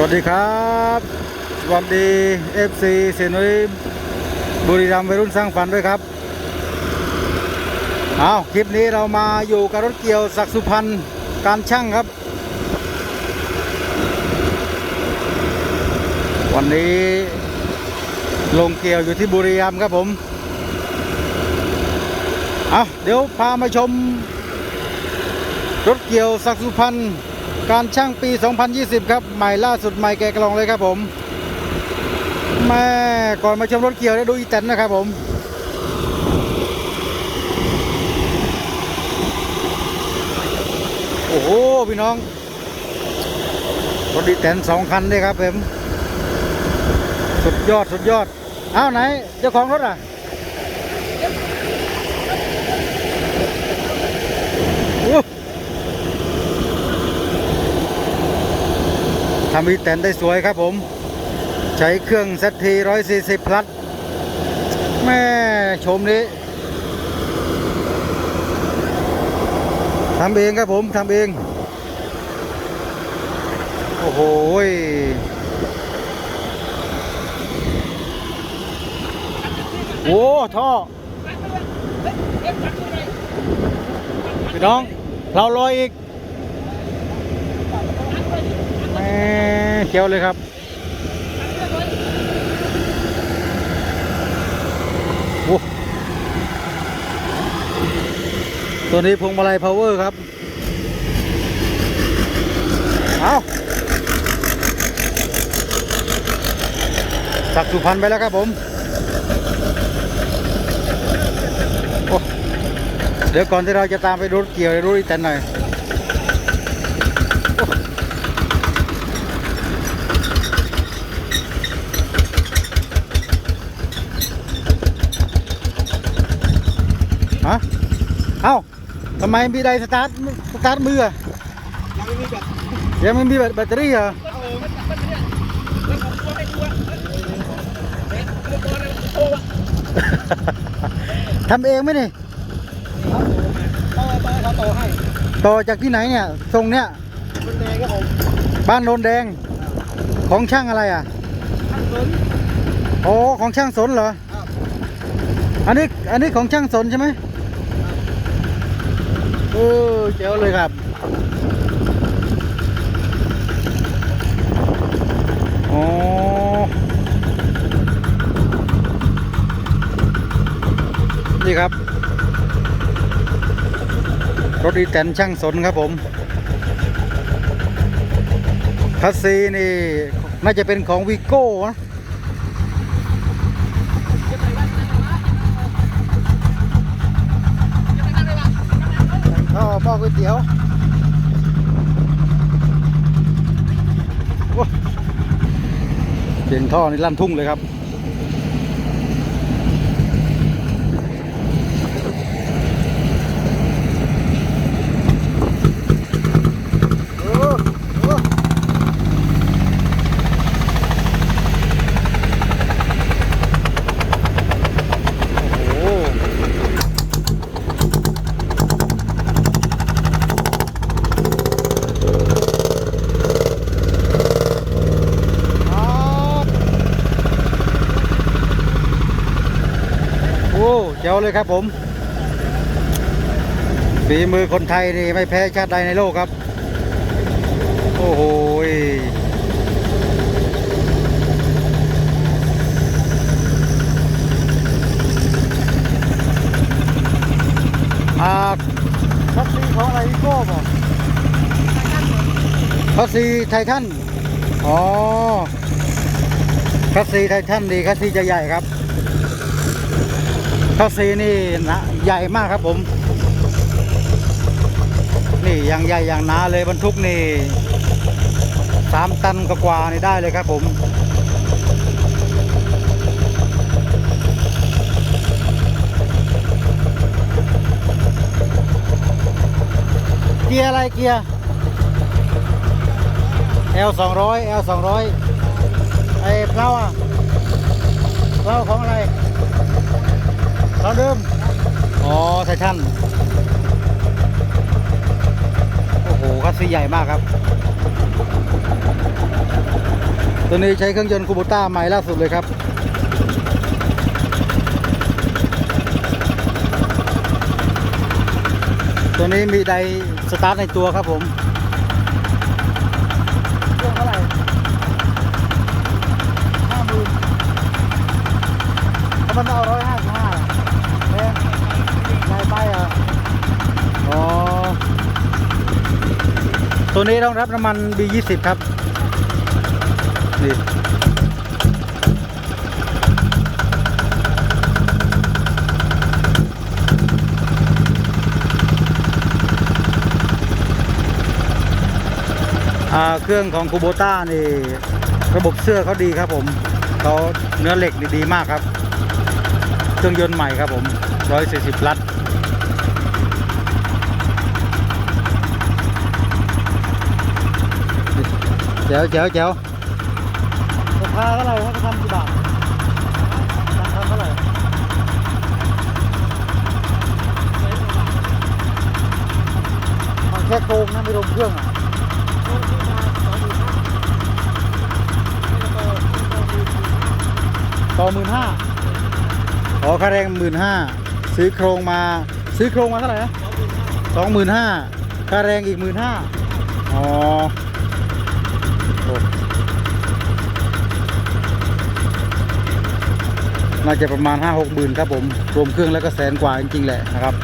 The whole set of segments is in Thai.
สวัสดีครับสวัสดี FC เซนุยบุรีรัมย์วัยรุ่นสร้างฝันด้วยครับเอาคลิปนี้เรามาอยู่กับรถเกี่ยวศักสุพรรณการช่างครับ วันนี้ลงเกี่ยวอยู่ที่บุรีรัมย์ครับผมเอาเดี๋ยวพามาชม รถเกี่ยวศักสุพรรณ การช่างปี 2020 ครับ ใหม่ล่าสุดใหม่แกะกล่องเลยครับผมแม่ก่อนมาชมรถเกี่ยวได้ดูอีแตนนะครับผมโอ้โหพี่น้องรถอีแตนสองคันเลยครับผมสุดยอดสุดยอดอ้าวไหนเจ้าของรถอะ โอ้ ทำอีแตนได้สวยครับผม ใช้เครื่องเซตที140พลัสแม่ชมนี้ทำเองครับผมทำเอง โอ้โหโอ้ท่อพี่น้องเราลอยอีก แม่ เขียวเลยครับโอ้ตัวนี้พวงมาลัยพาวเวอร์ครับ เอาสักสุพรรณไปแล้วครับผม เดี๋ยวก่อนที่เราจะตามไปดูรถเกี่ยวดูอีแต่หน่อย ฮะ เอ้า ทำไมมีไดสตาร์ทสตาร์ทมืออะยังไม่มีแบบยังไม่มีแบตเตอรี่เหรอเอาผมมันเนี่ยแล้วผมกลัวไม่กลัวเอ๊ะกลัวกลัวเลยโอ้วะทำเองไหมนี่ต่อต่อเขาต่อให้ต่อจากที่ไหนเนี่ยทรงเนี้ยคนแดงครับผมบ้านโนนแดง ของช่างอะไรอะทั้งสนโอ้ของช่างสนเหรอครับอันนี้อันนี้ของช่างสนใช่ไหมเออเจ๋วเลยครับอ๋อนี่ครับ รถอีแตนช่างสนครับผมคัสซีนี่ น่าจะเป็นของวีโก้นะ ม้อก๋วยเตี๋ยวโอ้เสียงท่อนี่ลั่นทุ่งเลยครับ โอ้โอ้โอ้โห ครับโอ้เจ๋วเลยครับผมฝีมือคนไทยนี่ไม่แพ้ชาติใดในโลกครับ โอ้โหยอ่าคัสซีของอะไรอีโก้บอกคัสซีไททัน อ๋อคัสซีไททันดีคัสซีจะใหญ่ครับ คัสซีนี่นะใหญ่มากครับผม นี่อย่างใหญ่อย่างหนาเลยบรรทุกนี่สามตันกว่านี่ได้เลยครับผมเกียร์อะไรเกียร์ L 2 0 0 L 2 0 0ไอ้เพลาอะเพลาของอะไร เพลาเดิมอ๋อไททันโอ้โหคัสซีใหญ่มากครับ ตัวนี้ใช้เครื่องยนต์คูโบต้าใหม่ล่าสุดเลยครับตัวนี้มีไดสตาร์ทในตัวครับผมเครื่องเท่าไหร่ห้าหมื่นถ้ามันเอาร้อยห้าสิบห้าแพงใหญ่ไปอะ อ๋อ ตัวนี้ต้องรับน้ำมัน B20 ครับ นี่เครื่องของคูโบต้านี่ ระบบเสื้อเขาดีครับผมเขาเนื้อเหล็กดีมากครับ เครื่องยนต์ใหม่ครับผม 140 ลัด แจ๋วแจ๋วแจ๋วราคาเท่าไหร่ครับทำกี่บาทราคาเท่าไหร่เอาแค่โครงนะไม่รวมเครื่องอะต่อหมื่นห้าอ๋อค่าแรงหมื่นห้าซื้อโครงมาซื้อโครงมาเท่าไหร่นะสองหมื่นห้าค่าแรงอีกหมื่นห้าอ๋อโอ้ น่าจะประมาณห้าหกหมื่นครับผมรวมเครื่องแล้วก็แสนกว่าจริงๆแหละนะครับ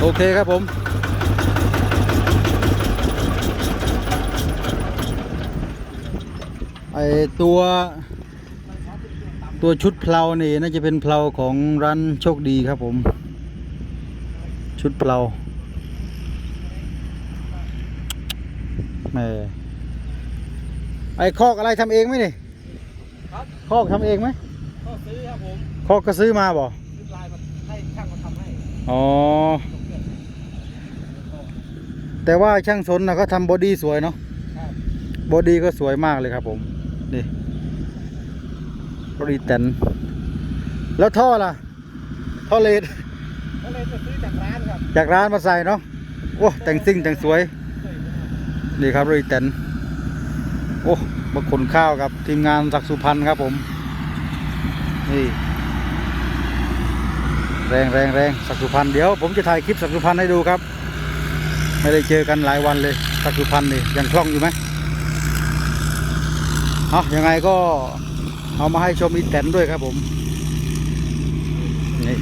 โอเคครับผม ไอตัวตัวชุดเพลานี่น่าจะเป็นเพลาของร้านโชคดีครับผม ชุดเพลา แหม่ไอ้คอกอะไรทำเองไหมนี่ครับคอกทำเองไหมก็ซื้อครับผมคอกก็ซื้อมาบ่ซื้อลายมาให้ช่างมาทำให้อ๋อแต่ว่าช่างสนนะเขาทำบอดี้สวยเนาะ ครับบอดี้ก็สวยมากเลยครับผม นี่บอดี้แตนแล้วท่อล่ะ ท่อเลดก็เลยจะซื้อจากร้านครับ จากร้านมาใส่เนาะโอ้แต่งซิ่งแต่งสวย นี่ครับบอดี้แตนโอ้มาขนข้าวครับ ทีมงานศักสุพรรณครับผม นี่ แรงแรงแรงศักสุพรรณเดี๋ยวผมจะถ่ายคลิปศักสุพรรณให้ดูครับ ไม่ได้เจอกันหลายวันเลยศักสุพรรณนี่ยังคล่องอยู่ไหมเอายังไงก็เอามาให้ชมอีแตนด้วยครับผมนี่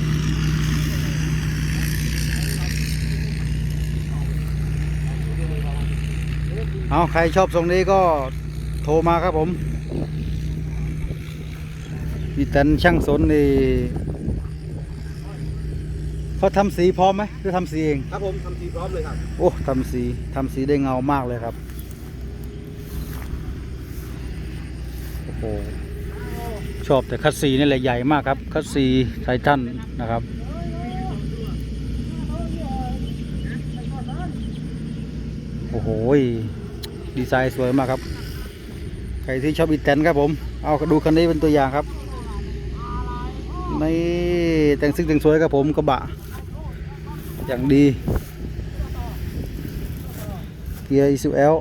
เอาใครชอบทรงนี้ก็โทรมาครับผมอีแตนช่างสนนี่เขาทำสีพร้อมไหมหรือทำสีเอง ครับผมทำทีพร้อมเลยครับ โอ้ทำสีทำสีได้เงามากเลยครับ โอ้โหชอบแต่คัสซีนี่แหละใหญ่มากครับ คัสซีไททันนะครับโอ้โห ดีไซน์สวยมากครับ ใครที่ชอบอีแตนครับผม เอาดูคันนี้เป็นตัวอย่างครับนี่แต่งซิ่งแต่งสวยครับผมกระบะ อย่างดี เกียร์อิซูเอล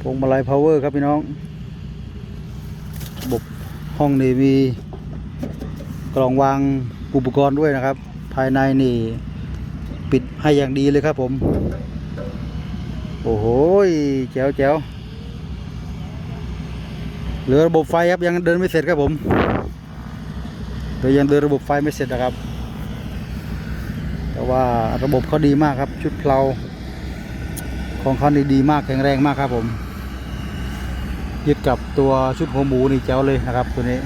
พวงมาลัยพาวเวอร์ครับพี่น้องบบห้องนี่มีกล่องวางอุปกรณ์ด้วยนะครับ ภายในนี่ ปิดให้อย่างดีเลยครับผม โอ้โหแจ๋วแจ๋วเหลือระบบไฟครับยังเดินไม่เสร็จครับผมเดี๋ยวยังเดินระบบไฟไม่เสร็จนะครับ แต่ว่าระบบเขาดีมากครับ ชุดเพลาของเขานี่ดีมากแข็งแรงมากครับผมยึดกับตัวชุดหัวหมูนี่แจ๋วเลยนะครับ ตัวนี้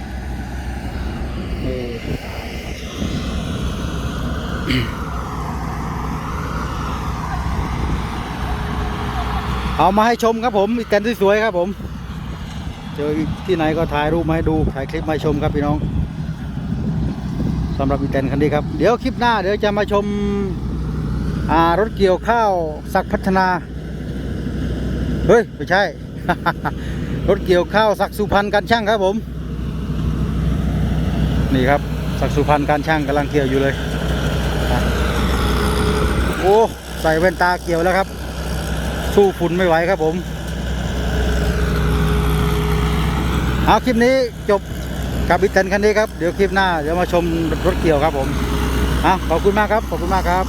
เอามาให้ชมครับผมอีกแตนที่สวยครับผม เจอที่ไหนก็ถ่ายรูปมาให้ดูถ่ายคลิปมาให้ชมครับพี่น้องสำหรับอีแตนคันนี้ครับเดี๋ยวคลิปหน้าเดี๋ยวจะมาชมอารถเกี่ยวข้าวสักพัฒนาเฮ้ยไม่ใช่ รถเกี่ยวข้าวสักสุพรรณการช่างครับผม นี่ครับสักสุพรรณการช่างกำลังเกี่ยวอยู่เลยโอ้ใส่แว่นตาเกี่ยวแล้วครับ สู้ฝุ่นไม่ไหวครับผม เอาคลิปนี้จบกับบิตเทนคันนี้ครับ เดี๋ยวคลิปหน้าเดี๋ยวมาชมรถเกี่ยวครับผมอะขอบคุณมากครับ ขอบคุณมากครับ